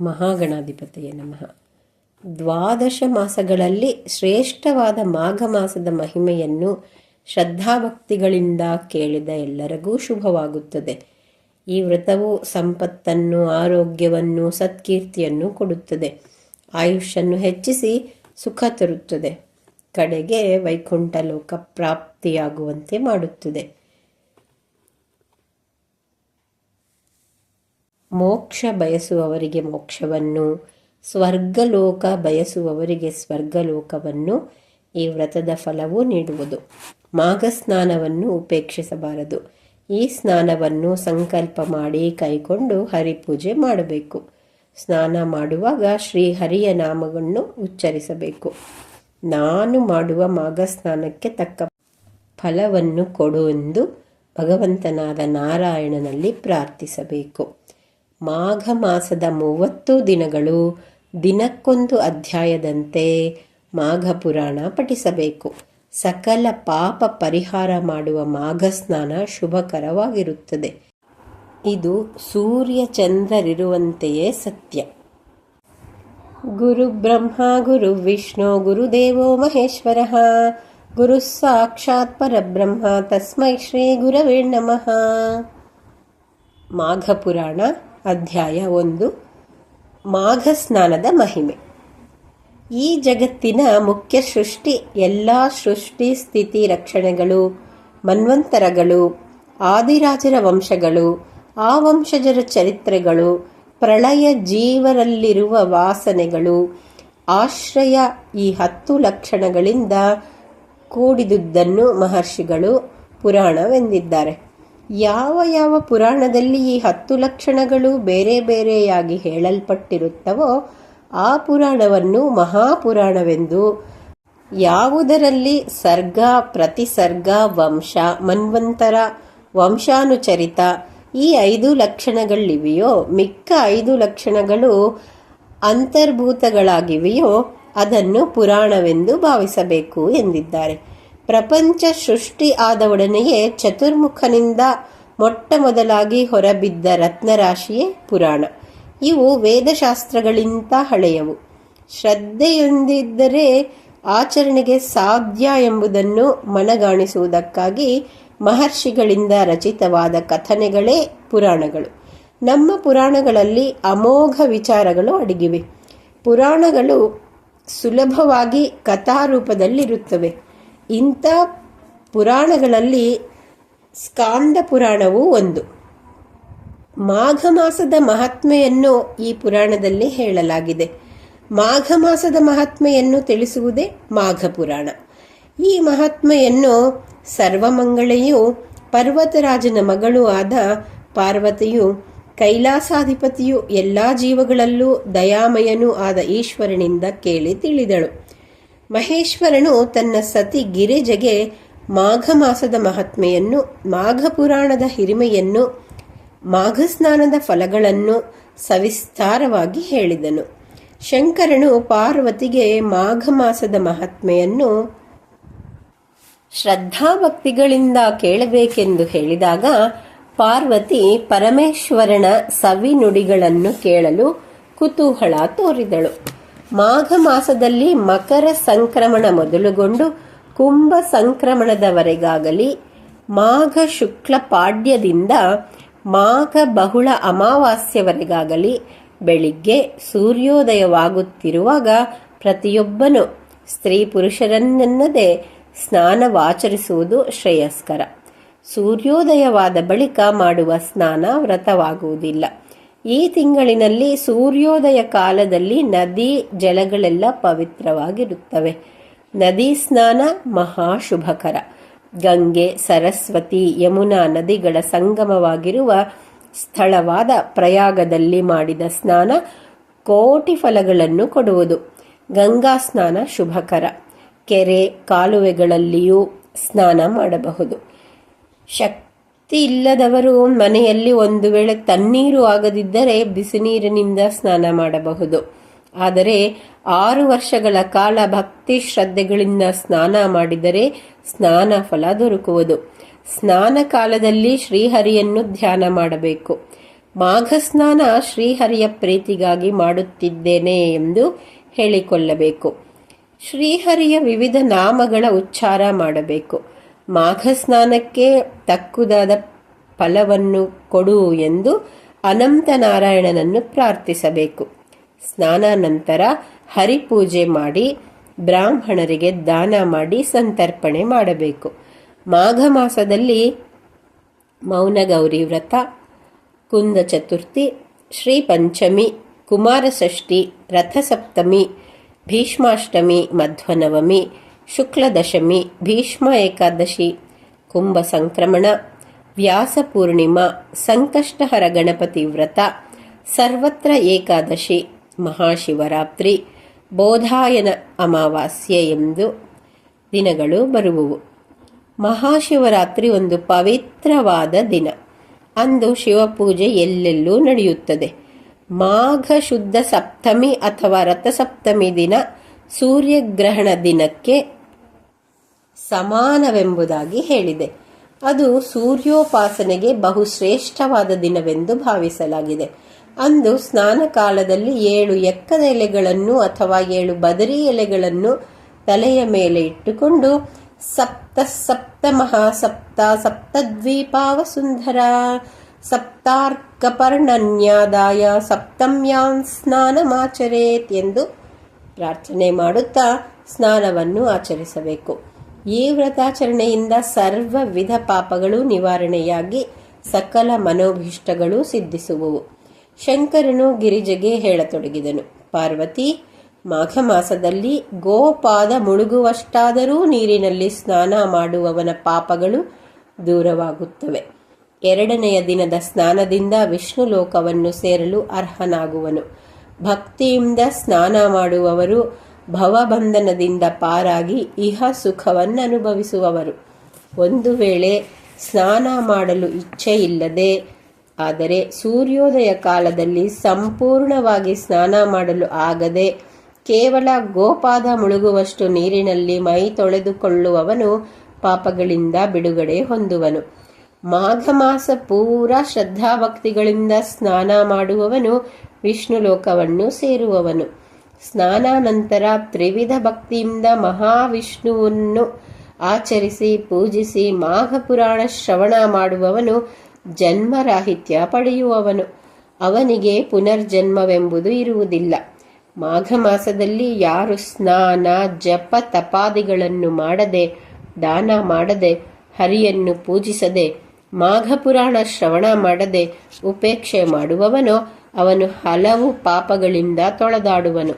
ಮಹಾಗಣಾಧಿಪತಿಯ ನಮಃ. ದ್ವಾದಶ ಮಾಸಗಳಲ್ಲಿ ಶ್ರೇಷ್ಠವಾದ ಮಾಘ ಮಾಸದ ಮಹಿಮೆಯನ್ನು ಶ್ರದ್ಧಾಭಕ್ತಿಗಳಿಂದ ಕೇಳಿದ ಎಲ್ಲರಿಗೂ ಶುಭವಾಗುತ್ತದೆ. ಈ ವ್ರತವು ಸಂಪತ್ತನ್ನು, ಆರೋಗ್ಯವನ್ನು, ಸತ್ಕೀರ್ತಿಯನ್ನು ಕೊಡುತ್ತದೆ. ಆಯುಷನ್ನು ಹೆಚ್ಚಿಸಿ ಸುಖ ತರುತ್ತದೆ. ಕಡೆಗೆ ವೈಕುಂಠ ಲೋಕ ಪ್ರಾಪ್ತಿಯಾಗುವಂತೆ ಮಾಡುತ್ತದೆ. ಮೋಕ್ಷ ಬಯಸುವವರಿಗೆ ಮೋಕ್ಷವನ್ನು, ಸ್ವರ್ಗಲೋಕ ಬಯಸುವವರಿಗೆ ಸ್ವರ್ಗಲೋಕವನ್ನು ಈ ವ್ರತದ ಫಲವು ನೀಡುವುದು. ಮಾಘ ಸ್ನಾನವನ್ನು ಉಪೇಕ್ಷಿಸಬಾರದು. ಈ ಸ್ನಾನವನ್ನು ಸಂಕಲ್ಪ ಮಾಡಿ ಕೈಕೊಂಡು ಹರಿಪೂಜೆ ಮಾಡಬೇಕು. ಸ್ನಾನ ಮಾಡುವಾಗ ಶ್ರೀ ಹರಿಯ ನಾಮವನ್ನು ಉಚ್ಚರಿಸಬೇಕು. ನಾನು ಮಾಡುವ ಮಾಘ ಸ್ನಾನಕ್ಕೆ ತಕ್ಕ ಫಲವನ್ನು ಕೊಡು ಎಂದು ಭಗವಂತನಾದ ನಾರಾಯಣನಲ್ಲಿ ಪ್ರಾರ್ಥಿಸಬೇಕು. ಮಾಘ ಮಾಸದ ಮೂವತ್ತು ದಿನಗಳು ದಿನಕ್ಕೊಂದು ಅಧ್ಯಾಯದಂತೆ ಮಾಘ ಪುರಾಣ ಪಠಿಸಬೇಕು. ಸಕಲ ಪಾಪ ಪರಿಹಾರ ಮಾಡುವ ಮಾಘ ಸ್ನಾನ ಶುಭಕರವಾಗಿರುತ್ತದೆ. ಇದು ಸೂರ್ಯ ಚಂದ್ರರಿರುವಂತೆಯೇ ಸತ್ಯ. ಗುರು ಬ್ರಹ್ಮ, ಗುರು ವಿಷ್ಣು ಗುರುದೇವೋ ಮಹೇಶ್ವರ. ಗುರು ಸಾಕ್ಷಾತ್ ಪರಬ್ರಹ್ಮ, ತಸ್ಮೈ ಶ್ರೀ ಗುರವೇ ನಮಃ. ಮಾಘ ಪುರಾಣ ಅಧ್ಯಾಯ ಒಂದು. ಮಾಘ ಸ್ನಾನದ ಮಹಿಮೆ. ಈ ಜಗತ್ತಿನ ಮುಖ್ಯ ಸೃಷ್ಟಿ, ಎಲ್ಲ ಸೃಷ್ಟಿ ಸ್ಥಿತಿ ರಕ್ಷಣೆಗಳು, ಮನ್ವಂತರಗಳು, ಆದಿರಾಜರ ವಂಶಗಳು, ಆ ವಂಶಜರ ಚರಿತ್ರೆಗಳು, ಪ್ರಳಯ ಜೀವರಲ್ಲಿರುವ ವಾಸನೆಗಳು, ಆಶ್ರಯ ಈ ಹತ್ತು ಲಕ್ಷಣಗಳಿಂದ ಕೂಡಿದುದನ್ನು ಮಹರ್ಷಿಗಳು ಪುರಾಣವೆಂದಿದ್ದಾರೆ. ಯಾವ ಯಾವ ಪುರಾಣದಲ್ಲಿ ಈ ಹತ್ತು ಲಕ್ಷಣಗಳು ಬೇರೆ ಬೇರೆಯಾಗಿ ಹೇಳಲ್ಪಟ್ಟಿರುತ್ತವೋ ಆ ಪುರಾಣವನ್ನು ಮಹಾಪುರಾಣವೆಂದು ಯಾವುದರಲ್ಲಿ ಸರ್ಗ, ಪ್ರತಿಸರ್ಗ, ವಂಶ, ಮನ್ವಂತರ, ವಂಶಾನುಚರಿತ ಈ ಐದು ಲಕ್ಷಣಗಳಿವೆಯೋ, ಮಿಕ್ಕ ಐದು ಲಕ್ಷಣಗಳು ಅಂತರ್ಭೂತಗಳಾಗಿವೆಯೋ, ಅದನ್ನು ಪುರಾಣವೆಂದು ಭಾವಿಸಬೇಕು ಎಂದಿದ್ದಾರೆ. ಪ್ರಪಂಚ ಸೃಷ್ಟಿ ಆದವೊಡನೆಯೇ ಚತುರ್ಮುಖನಿಂದ ಮೊಟ್ಟ ಮೊದಲಾಗಿ ಹೊರಬಿದ್ದ ರತ್ನರಾಶಿಯೇ ಪುರಾಣ. ಇವು ವೇದಶಾಸ್ತ್ರಗಳಿಂತ ಹಳೆಯವು. ಶ್ರದ್ಧೆಯೊಂದಿದ್ದರೆ ಆಚರಣೆಗೆ ಸಾಧ್ಯ ಎಂಬುದನ್ನು ಮನಗಾಣಿಸುವುದಕ್ಕಾಗಿ ಮಹರ್ಷಿಗಳಿಂದ ರಚಿತವಾದ ಕಥನೆಗಳೇ ಪುರಾಣಗಳು. ನಮ್ಮ ಪುರಾಣಗಳಲ್ಲಿ ಅಮೋಘ ವಿಚಾರಗಳು ಅಡಗಿವೆ. ಪುರಾಣಗಳು ಸುಲಭವಾಗಿ ಕಥಾರೂಪದಲ್ಲಿರುತ್ತವೆ. ಇಂಥ ಪುರಾಣಗಳಲ್ಲಿ ಸ್ಕಾಂದ ಪುರಾಣವು ಒಂದು. ಮಾಘ ಮಾಸದ ಮಹಾತ್ಮೆಯನ್ನು ಈ ಪುರಾಣದಲ್ಲಿ ಹೇಳಲಾಗಿದೆ. ಮಾಘ ಮಾಸದ ಮಹಾತ್ಮೆಯನ್ನು ತಿಳಿಸುವುದೇ ಮಾಘ ಪುರಾಣ. ಈ ಮಹಾತ್ಮೆಯನ್ನು ಸರ್ವಮಂಗಳೆಯು, ಪರ್ವತರಾಜನ ಮಗಳು ಆದ ಪಾರ್ವತಿಯು, ಕೈಲಾಸಾಧಿಪತಿಯು ಎಲ್ಲ ಜೀವಗಳಲ್ಲೂ ದಯಾಮಯನೂ ಆದ ಈಶ್ವರನಿಂದ ಕೇಳಿ ತಿಳಿದಳು. ಮಹೇಶ್ವರನು ತನ್ನ ಸತಿ ಗಿರಿಜೆಗೆ ಮಾಘ ಮಾಸದ ಮಹಾತ್ಮೆಯನ್ನು ಮಾಘ ಪುರಾಣದ ಹಿರಿಮೆಯನ್ನು ಮಾಘ ಸ್ನಾನದ ಫಲಗಳನ್ನು ಸವಿಸ್ತಾರವಾಗಿ ಹೇಳಿದನು. ಶಂಕರನು ಪಾರ್ವತಿಗೆ ಮಾಘ ಮಾಸದ ಮಹಾತ್ಮೆಯನ್ನು ಶ್ರದ್ಧಾಭಕ್ತಿಗಳಿಂದ ಕೇಳಬೇಕೆಂದು ಹೇಳಿದಾಗ ಪಾರ್ವತಿ ಪರಮೇಶ್ವರನ ಸವಿನುಡಿಗಳನ್ನು ಕೇಳಲು ಕುತೂಹಲ ತೋರಿದಳು. ಮಾಘ ಮಾಸದಲ್ಲಿ ಮಕರ ಸಂಕ್ರಮಣ ಮೊದಲುಗೊಂಡು ಕುಂಭ ಸಂಕ್ರಮಣದವರೆಗಾಗಲಿ, ಮಾಘ ಶುಕ್ಲ ಪಾಡ್ಯದಿಂದ ಮಾಘ ಬಹುಳ ಅಮಾವಾಸ್ಯವರೆಗಾಗಲಿ, ಬೆಳಿಗ್ಗೆ ಸೂರ್ಯೋದಯವಾಗುತ್ತಿರುವಾಗ ಪ್ರತಿಯೊಬ್ಬನು ಸ್ತ್ರೀ ಪುರುಷರನ್ನೆನ್ನದೆ ಸ್ನಾನವಾಚರಿಸುವುದು ಶ್ರೇಯಸ್ಕರ. ಸೂರ್ಯೋದಯವಾದ ಬಳಿಕ ಮಾಡುವ ಸ್ನಾನ ವ್ರತವಾಗುವುದಿಲ್ಲ. ಈ ತಿಂಗಳಿನಲ್ಲಿ ಸೂರ್ಯೋದಯ ಕಾಲದಲ್ಲಿ ನದಿ ಜಲಗಳೆಲ್ಲ ಪವಿತ್ರವಾಗಿರುತ್ತವೆ. ನದಿ ಸ್ನಾನ ಮಹಾಶುಭಕರ ಗಂಗೆ, ಸರಸ್ವತಿ, ಯಮುನಾ ನದಿಗಳ ಸಂಗಮವಾಗಿರುವ ಸ್ಥಳವಾದ ಪ್ರಯಾಗದಲ್ಲಿ ಮಾಡಿದ ಸ್ನಾನ ಕೋಟಿ ಫಲಗಳನ್ನು ಕೊಡುವುದು. ಗಂಗಾ ಸ್ನಾನ ಶುಭಕರ. ಕೆರೆ, ಕಾಲುವೆಗಳಲ್ಲಿಯೂ ಸ್ನಾನ ಮಾಡಬಹುದು. ಶಕ್ತಿ ಇಲ್ಲದವರು ಮನೆಯಲ್ಲಿ ಒಂದು ವೇಳೆ ತಣ್ಣೀರು ಆಗದಿದ್ದರೆ ಬಿಸಿ ನೀರಿನಿಂದ ಸ್ನಾನ ಮಾಡಬಹುದು. ಆದರೆ ಆರು ವರ್ಷಗಳ ಕಾಲ ಭಕ್ತಿ ಶ್ರದ್ಧೆಗಳಿಂದ ಸ್ನಾನ ಮಾಡಿದರೆ ಸ್ನಾನ ಫಲ ದೊರಕುವುದು. ಸ್ನಾನ ಕಾಲದಲ್ಲಿ ಶ್ರೀಹರಿಯನ್ನು ಧ್ಯಾನ ಮಾಡಬೇಕು. ಮಾಘ ಸ್ನಾನ ಶ್ರೀಹರಿಯ ಪ್ರೀತಿಗಾಗಿ ಮಾಡುತ್ತಿದ್ದೇನೆ ಎಂದು ಹೇಳಿಕೊಳ್ಳಬೇಕು. ಶ್ರೀಹರಿಯ ವಿವಿಧ ನಾಮಗಳ ಉಚ್ಚಾರ ಮಾಡಬೇಕು. ಮಾಘ ಸ್ನಾನಕ್ಕೆ ತಕ್ಕುದಾದ ಫಲವನ್ನು ಕೊಡು ಎಂದು ಅನಂತ ನಾರಾಯಣನನ್ನು ಪ್ರಾರ್ಥಿಸಬೇಕು. ಸ್ನಾನ ನಂತರ ಹರಿಪೂಜೆ ಮಾಡಿ ಬ್ರಾಹ್ಮಣರಿಗೆ ದಾನ ಮಾಡಿ ಸಂತರ್ಪಣೆ ಮಾಡಬೇಕು. ಮಾಘ ಮಾಸದಲ್ಲಿ ಮೌನಗೌರಿ ವ್ರತ, ಕುಂದ ಚತುರ್ಥಿ, ಶ್ರೀ ಪಂಚಮಿ, ಕುಮಾರಷಷ್ಠಿ, ರಥಸಪ್ತಮಿ, ಭೀಷ್ಮಾಷ್ಟಮಿ, ಮಧ್ವನವಮಿ ಶುಕ್ಲದಶಮಿ, ಭೀಷ್ಮ ಏಕಾದಶಿ, ಕುಂಭ ಸಂಕ್ರಮಣ, ವ್ಯಾಸ ಪೂರ್ಣಿಮಾ, ಸಂಕಷ್ಟಹರ ಗಣಪತಿ ವ್ರತ, ಸರ್ವತ್ರ ಏಕಾದಶಿ, ಮಹಾಶಿವರಾತ್ರಿ, ಬೋಧಾಯನ ಅಮಾವಾಸ್ಯೆ ಎಂದು ದಿನಗಳು ಬರುವುವು. ಮಹಾಶಿವರಾತ್ರಿ ಒಂದು ಪವಿತ್ರವಾದ ದಿನ. ಅಂದು ಶಿವಪೂಜೆ ಎಲ್ಲೆಲ್ಲೂ ನಡೆಯುತ್ತದೆ. ಮಾಘ ಶುದ್ಧ ಸಪ್ತಮಿ ಅಥವಾ ರಥಸಪ್ತಮಿ ದಿನ ಸೂರ್ಯಗ್ರಹಣ ದಿನಕ್ಕೆ ಸಮಾನವೆಂಬುದಾಗಿ ಹೇಳಿದೆ. ಅದು ಸೂರ್ಯೋಪಾಸನೆಗೆ ಬಹುಶ್ರೇಷ್ಠವಾದ ದಿನವೆಂದು ಭಾವಿಸಲಾಗಿದೆ. ಅಂದು ಸ್ನಾನ ಕಾಲದಲ್ಲಿ ಏಳು ಎಕ್ಕದ ಎಲೆಗಳನ್ನು ಅಥವಾ ಏಳು ಬದರಿ ಎಲೆಗಳನ್ನು ತಲೆಯ ಮೇಲೆ ಇಟ್ಟುಕೊಂಡು ಸಪ್ತ ಸಪ್ತ ಮಹಾಸಪ್ತ ಸಪ್ತದ್ವೀಪಾವ ಸುಂದರ ಸಪ್ತಾರ್ಕಪರ್ಣನ್ಯಾದಾಯ ಸಪ್ತಮ್ಯಾನ್ ಸ್ನಾನಮಾಚರೇತ್ ಎಂದು ಪ್ರಾರ್ಥನೆ ಮಾಡುತ್ತಾ ಸ್ನಾನವನ್ನು ಆಚರಿಸಬೇಕು. ಈ ವ್ರತಾಚರಣೆಯಿಂದ ಸರ್ವ ವಿಧ ಪಾಪಗಳು ನಿವಾರಣೆಯಾಗಿ ಸಕಲ ಮನೋಭೀಷ್ಟಗಳು ಸಿದ್ಧಿಸುವವು. ಶಂಕರನು ಗಿರಿಜೆಗೆ ಹೇಳತೊಡಗಿದನು. ಪಾರ್ವತಿ, ಮಾಘ ಮಾಸದಲ್ಲಿ ಗೋಪಾದ ಮುಳುಗುವಷ್ಟಾದರೂ ನೀರಿನಲ್ಲಿ ಸ್ನಾನ ಮಾಡುವವನ ಪಾಪಗಳು ದೂರವಾಗುತ್ತವೆ. ಎರಡನೆಯ ದಿನದ ಸ್ನಾನದಿಂದ ವಿಷ್ಣು ಲೋಕವನ್ನು ಸೇರಲು ಅರ್ಹನಾಗುವನು. ಭಕ್ತಿಯಿಂದ ಸ್ನಾನ ಮಾಡುವವರು ಭವಬಂಧನದಿಂದ ಪಾರಾಗಿ ಇಹ ಸುಖವನ್ನು ಅನುಭವಿಸುವವರು ಒಂದು ವೇಳೆ ಸ್ನಾನ ಮಾಡಲು ಇಚ್ಛೆ ಇಲ್ಲದೆ ಆದರೆ ಸೂರ್ಯೋದಯ ಕಾಲದಲ್ಲಿ ಸಂಪೂರ್ಣವಾಗಿ ಸ್ನಾನ ಮಾಡಲು ಆಗದೆ ಕೇವಲ ಗೋಪಾದ ಮುಳುಗುವಷ್ಟು ನೀರಿನಲ್ಲಿ ಮೈ ತೊಳೆದುಕೊಳ್ಳುವವನು ಪಾಪಗಳಿಂದ ಬಿಡುಗಡೆ ಹೊಂದುವನು. ಮಾಘ ಮಾಸ ಪೂರ ಶ್ರದ್ಧಾಭಕ್ತಿಗಳಿಂದ ಸ್ನಾನ ಮಾಡುವವನು ವಿಷ್ಣು ಲೋಕವನ್ನು ಸೇರುವವನು. ಸ್ನಾನಾನಂತರ ತ್ರಿವಿಧ ಭಕ್ತಿಯಿಂದ ಮಹಾವಿಷ್ಣುವನ್ನು ಆಚರಿಸಿ ಪೂಜಿಸಿ ಮಾಘ ಪುರಾಣ ಶ್ರವಣ ಮಾಡುವವನು ಜನ್ಮರಾಹಿತ್ಯ ಪಡೆಯುವವನು. ಅವನಿಗೆ ಪುನರ್ಜನ್ಮವೆಂಬುದು ಇರುವುದಿಲ್ಲ. ಮಾಘ ಮಾಸದಲ್ಲಿ ಯಾರು ಸ್ನಾನ, ಜಪ, ತಪಾದಿಗಳನ್ನು ಮಾಡದೆ, ದಾನ ಮಾಡದೆ, ಹರಿಯನ್ನು ಪೂಜಿಸದೆ ಮಾಘ ಪುರಾಣ ಶ್ರವಣ ಮಾಡದೆ ಉಪೇಕ್ಷೆ ಮಾಡುವವನೋ ಅವನು ಹಲವು ಪಾಪಗಳಿಂದ ತೊಳೆದಾಡುವನು.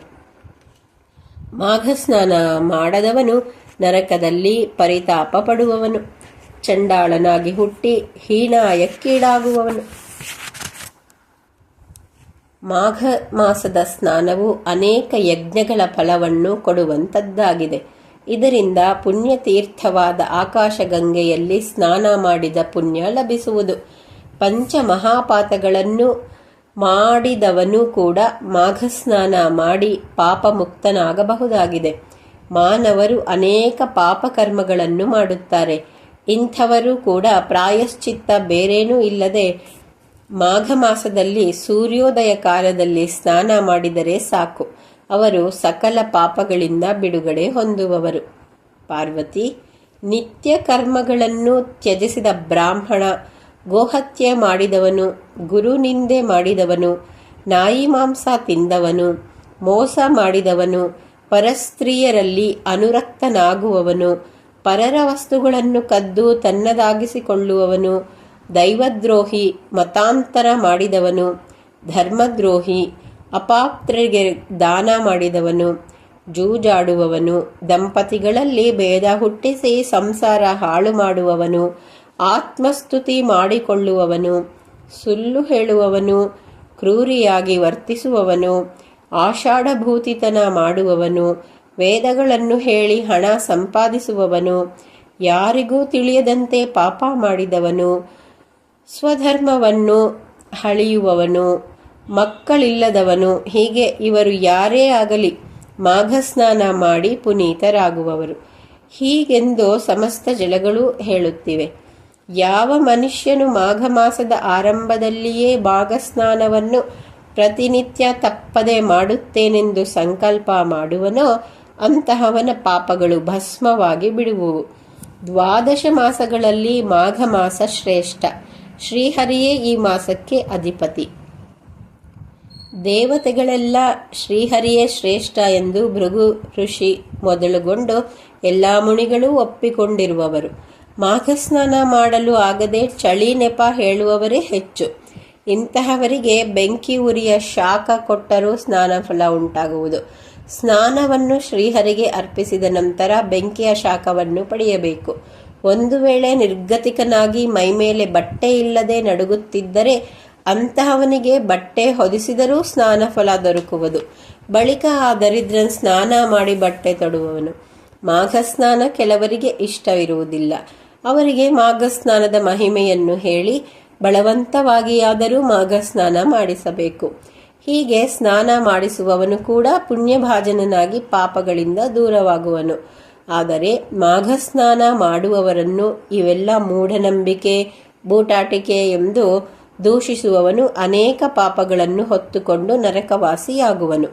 ಮಾಘ ಸ್ನಾನ ಮಾಡದವನು ನರಕದಲ್ಲಿ ಪರಿತಾಪ ಪಡುವವನು ಚಂಡಾಳನಾಗಿ ಹುಟ್ಟಿ ಹೀನಾಯಕ್ಕೀಡಾಗುವವನು. ಮಾಘ ಮಾಸದ ಸ್ನಾನವು ಅನೇಕ ಯಜ್ಞಗಳ ಫಲವನ್ನು ಕೊಡುವಂಥದ್ದಾಗಿದೆ. ಇದರಿಂದ ಪುಣ್ಯತೀರ್ಥವಾದ ಆಕಾಶಗಂಗೆಯಲ್ಲಿ ಸ್ನಾನ ಮಾಡಿದ ಪುಣ್ಯ ಲಭಿಸುವುದು. ಪಂಚ ಮಹಾಪಾತಗಳನ್ನು ಮಾಡಿದವನು ಕೂಡ ಮಾಘ ಸ್ನಾನ ಮಾಡಿ ಪಾಪ ಮುಕ್ತನಾಗಬಹುದಾಗಿದೆ ಮಾನವರು ಅನೇಕ ಪಾಪಕರ್ಮಗಳನ್ನು ಮಾಡುತ್ತಾರೆ. ಇಂಥವರು ಕೂಡ ಪ್ರಾಯಶ್ಚಿತ್ತ ಬೇರೇನೂ ಇಲ್ಲದೆ ಮಾಘ ಮಾಸದಲ್ಲಿ ಸೂರ್ಯೋದಯ ಕಾಲದಲ್ಲಿ ಸ್ನಾನ ಮಾಡಿದರೆ ಸಾಕು. ಅವರು ಸಕಲ ಪಾಪಗಳಿಂದ ಬಿಡುಗಡೆ ಹೊಂದುವವರು. ಪಾರ್ವತಿ, ನಿತ್ಯ ಕರ್ಮಗಳನ್ನು ತ್ಯಜಿಸಿದ ಬ್ರಾಹ್ಮಣ, ಗೋಹತ್ಯೆ ಮಾಡಿದವನು, ಗುರು ನಿಂದೆ ಮಾಡಿದವನು, ನಾಯಿ ಮಾಂಸ ತಿಂದವನು, ಮೋಸ ಮಾಡಿದವನು, ಪರಸ್ತ್ರೀಯರಲ್ಲಿ ಅನುರಕ್ತನಾಗುವವನು, ಪರರ ವಸ್ತುಗಳನ್ನು ಕದ್ದು ತನ್ನದಾಗಿಸಿಕೊಳ್ಳುವವನು, ದೈವದ್ರೋಹಿ ಮತಾಂತರ ಮಾಡಿದವನು, ಧರ್ಮದ್ರೋಹಿ ಅಪಾತ್ರರಿಗೆ ದಾನ ಮಾಡಿದವನು ಜೂಜಾಡುವವನು, ದಂಪತಿಗಳಲ್ಲಿ ಭೇದ ಹುಟ್ಟಿಸಿ ಸಂಸಾರ ಹಾಳು ಮಾಡುವವನು ಆತ್ಮಸ್ತುತಿ ಮಾಡಿಕೊಳ್ಳುವವನು, ಸುಳ್ಳು ಹೇಳುವವನು, ಕ್ರೂರಿಯಾಗಿ ವರ್ತಿಸುವವನು, ಆಷಾಢಭೂತಿತನ ಮಾಡುವವನು, ವೇದಗಳನ್ನು ಹೇಳಿ ಹಣ ಸಂಪಾದಿಸುವವನು, ಯಾರಿಗೂ ತಿಳಿಯದಂತೆ ಪಾಪ ಮಾಡಿದವನು, ಸ್ವಧರ್ಮವನ್ನು ಹಳಿಯುವವನು ಮಕ್ಕಳಿಲ್ಲದವನು ಹೀಗೆ ಇವರು ಯಾರೇ ಆಗಲಿ ಮಾಘಸ್ನಾನ ಮಾಡಿ ಪುನೀತರಾಗುವವರು. ಹೀಗೆಂದು ಸಮಸ್ತ ಜಲಗಳು ಹೇಳುತ್ತಿವೆ. ಯಾವ ಮನುಷ್ಯನು ಮಾಘ ಮಾಸದ ಆರಂಭದಲ್ಲಿಯೇ ಮಾಘಸ್ನಾನವನ್ನು ಪ್ರತಿನಿತ್ಯ ತಪ್ಪದೆ ಮಾಡುತ್ತೇನೆಂದು ಸಂಕಲ್ಪ ಮಾಡುವನೋ ಅಂತಹವನ ಪಾಪಗಳು ಭಸ್ಮವಾಗಿ ಬಿಡುವುವು. ದ್ವಾದಶ ಮಾಸಗಳಲ್ಲಿ ಮಾಘ ಮಾಸ ಶ್ರೇಷ್ಠ. ಶ್ರೀಹರಿಯೇ ಈ ಮಾಸಕ್ಕೆ ಅಧಿಪತಿ. ದೇವತೆಗಳೆಲ್ಲ ಶ್ರೀಹರಿಯೇ ಶ್ರೇಷ್ಠ ಎಂದು ಭೃಗು ಋಷಿ ಮೊದಲುಗೊಂಡು ಎಲ್ಲ ಮುನಿಗಳು ಒಪ್ಪಿಕೊಂಡಿರುವವರು. ಮಾಘಸ್ನಾನ ಮಾಡಲು ಆಗದೆ ಚಳಿ ನೆಪ ಹೇಳುವವರೇ ಹೆಚ್ಚು. ಇಂತಹವರಿಗೆ ಬೆಂಕಿ ಉರಿಯ ಶಾಖ ಕೊಟ್ಟರೂ ಸ್ನಾನ ಫಲ ಉಂಟಾಗುವುದು. ಸ್ನಾನವನ್ನು ಶ್ರೀಹರಿಗೆ ಅರ್ಪಿಸಿದ ನಂತರ ಬೆಂಕಿಯ ಶಾಖವನ್ನು ಪಡೆಯಬೇಕು. ಒಂದು ವೇಳೆ ನಿರ್ಗತಿಕನಾಗಿ ಮೈಮೇಲೆ ಬಟ್ಟೆ ಇಲ್ಲದೆ ನಡುಗುತ್ತಿದ್ದರೆ ಅಂತಹವನಿಗೆ ಬಟ್ಟೆ ಹೊದಿಸಿದರೂ ಸ್ನಾನ ಫಲ ದೊರಕುವುದು. ಬಳಿಕ ಆ ದರಿದ್ರನ್ ಸ್ನಾನ ಮಾಡಿ ಬಟ್ಟೆ ತೊಡುವವನು. ಮಾಘ ಸ್ನಾನ ಕೆಲವರಿಗೆ ಇಷ್ಟವಿರುವುದಿಲ್ಲ. ಅವರಿಗೆ ಮಾಘ ಸ್ನಾನದ ಮಹಿಮೆಯನ್ನು ಹೇಳಿ ಬಲವಂತವಾಗಿಯಾದರೂ ಮಾಘ ಸ್ನಾನ ಮಾಡಿಸಬೇಕು. ಹೀಗೆ ಸ್ನಾನ ಮಾಡಿಸುವವನು ಕೂಡ ಪುಣ್ಯಭಾಜನನಾಗಿ ಪಾಪಗಳಿಂದ ದೂರವಾಗುವನು. ಆದರೆ ಮಾಘ ಸ್ನಾನ ಮಾಡುವವರನ್ನು ಇವೆಲ್ಲ ಮೂಢನಂಬಿಕೆ, ಬೂಟಾಟಿಕೆ ಎಂದು ದೂಷಿಸುವವನು ಅನೇಕ ಪಾಪಗಳನ್ನು ಹೊತ್ತುಕೊಂಡು ನರಕವಾಸಿಯಾಗುವನು.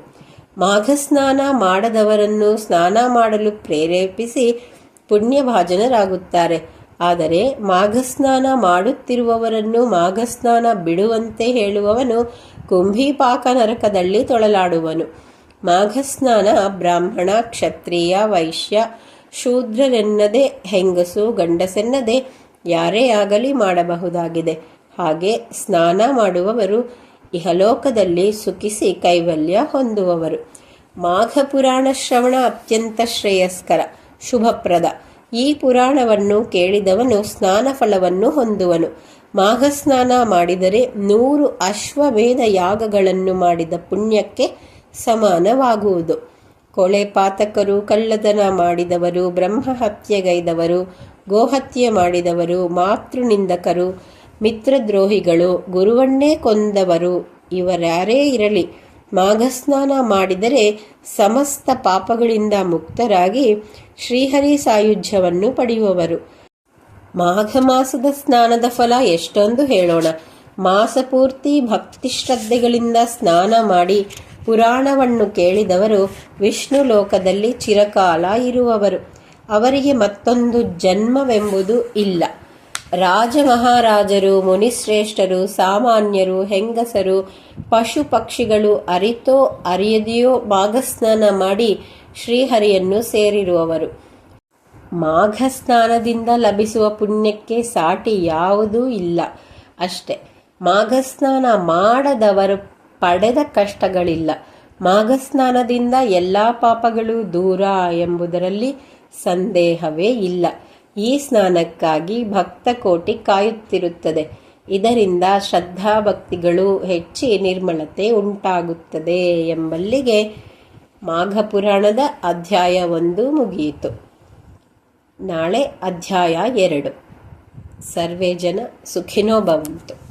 ಮಾಘಸ್ನಾನ ಮಾಡದವರನ್ನು ಸ್ನಾನ ಮಾಡಲು ಪ್ರೇರೇಪಿಸಿ ಪುಣ್ಯಭಾಜನರಾಗುತ್ತಾರೆ. ಆದರೆ ಮಾಘಸ್ನಾನ ಮಾಡುತ್ತಿರುವವರನ್ನು ಮಾಘಸ್ನಾನ ಬಿಡುವಂತೆ ಹೇಳುವವನು ಕುಂಭಿಪಾಕ ನರಕದಲ್ಲಿ ತೊಳಲಾಡುವನು. ಮಾಘಸ್ನಾನ ಬ್ರಾಹ್ಮಣ, ಕ್ಷತ್ರಿಯ, ವೈಶ್ಯ, ಶೂದ್ರರೆನ್ನದೆ, ಹೆಂಗಸು, ಗಂಡಸೆನ್ನದೆ ಯಾರೇ ಆಗಲಿ ಮಾಡಬಹುದಾಗಿದೆ. ಹಾಗೆ ಸ್ನಾನ ಮಾಡುವವರು ಇಹಲೋಕದಲ್ಲಿ ಸುಖಿಸಿ ಕೈವಲ್ಯ ಹೊಂದುವವರು. ಮಾಘ ಪುರಾಣ ಶ್ರವಣ ಅತ್ಯಂತ ಶ್ರೇಯಸ್ಕರ, ಶುಭಪ್ರದ. ಈ ಪುರಾಣವನ್ನು ಕೇಳಿದವನು ಸ್ನಾನ ಫಲವನ್ನು ಹೊಂದುವನು. ಮಾಘ ಸ್ನಾನ ಮಾಡಿದರೆ ನೂರು ಅಶ್ವಮೇಧ ಯಾಗಗಳನ್ನು ಮಾಡಿದ ಪುಣ್ಯಕ್ಕೆ ಸಮಾನವಾಗುವುದು. ಕೊಳೆ ಪಾತಕರು, ಕಳ್ಳತನ ಮಾಡಿದವರು, ಬ್ರಹ್ಮಹತ್ಯೆಗೈದವರು, ಗೋಹತ್ಯೆ ಮಾಡಿದವರು, ಮಾತೃನಿಂದಕರು ಮಿತ್ರದ್ರೋಹಿಗಳು ಗುರುವನ್ನೇ ಕೊಂದವರು, ಇವರ್ಯಾರೇ ಇರಲಿ. ಮಾಘಸ್ನಾನ ಮಾಡಿದರೆ ಸಮಸ್ತ ಪಾಪಗಳಿಂದ ಮುಕ್ತರಾಗಿ ಶ್ರೀಹರಿ ಸಾಯುಜ್ಯವನ್ನು ಪಡೆಯುವವರು. ಮಾಘ ಮಾಸದ ಸ್ನಾನದ ಫಲ ಎಷ್ಟೊಂದು ಹೇಳೋಣ. ಮಾಸ ಪೂರ್ತಿ ಭಕ್ತಿ ಶ್ರದ್ಧೆಗಳಿಂದ ಸ್ನಾನ ಮಾಡಿ ಪುರಾಣವನ್ನು ಕೇಳಿದವರು ವಿಷ್ಣು ಲೋಕದಲ್ಲಿ ಚಿರಕಾಲ ಇರುವವರು. ಅವರಿಗೆ ಮತ್ತೊಂದು ಜನ್ಮವೆಂಬುದು ಇಲ್ಲ. ರಾಜ ಮಹಾರಾಜರು ಮುನಿಶ್ರೇಷ್ಠರು, ಸಾಮಾನ್ಯರು, ಹೆಂಗಸರು ಪಶು ಪಕ್ಷಿಗಳು ಅರಿತೋ ಅರಿಯದೆಯೋ ಮಾಘಸ್ನಾನ ಮಾಡಿ ಶ್ರೀಹರಿಯನ್ನು ಸೇರಿರುವವರು. ಮಾಘ ಸ್ನಾನದಿಂದ ಲಭಿಸುವ ಪುಣ್ಯಕ್ಕೆ ಸಾಟಿ ಯಾವುದೂ ಇಲ್ಲ. ಅಷ್ಟೆ, ಮಾಘಸ್ನಾನ ಮಾಡದವರು ಪಡೆದ ಕಷ್ಟಗಳಿಲ್ಲ. ಮಾಘಸ್ನಾನದಿಂದ ಎಲ್ಲ ಪಾಪಗಳು ದೂರ ಎಂಬುದರಲ್ಲಿ ಸಂದೇಹವೇ ಇಲ್ಲ. ಈ ಸ್ನಾನಕ್ಕಾಗಿ ಭಕ್ತ ಕೋಟಿ ಕಾಯುತ್ತಿರುತ್ತದೆ. ಇದರಿಂದ ಶ್ರದ್ಧಾಭಕ್ತಿಗಳು ಹೆಚ್ಚಿ ನಿರ್ಮಲತೆ ಉಂಟಾಗುತ್ತದೆ ಎಂಬಲ್ಲಿಗೆ ಮಾಘ ಪುರಾಣದ ಅಧ್ಯಾಯ ಒಂದು ಮುಗಿಯಿತು. ನಾಳೆ ಅಧ್ಯಾಯ ಎರಡು. ಸರ್ವೇ ಜನ ಸುಖಿನೋ ಭವಂತು.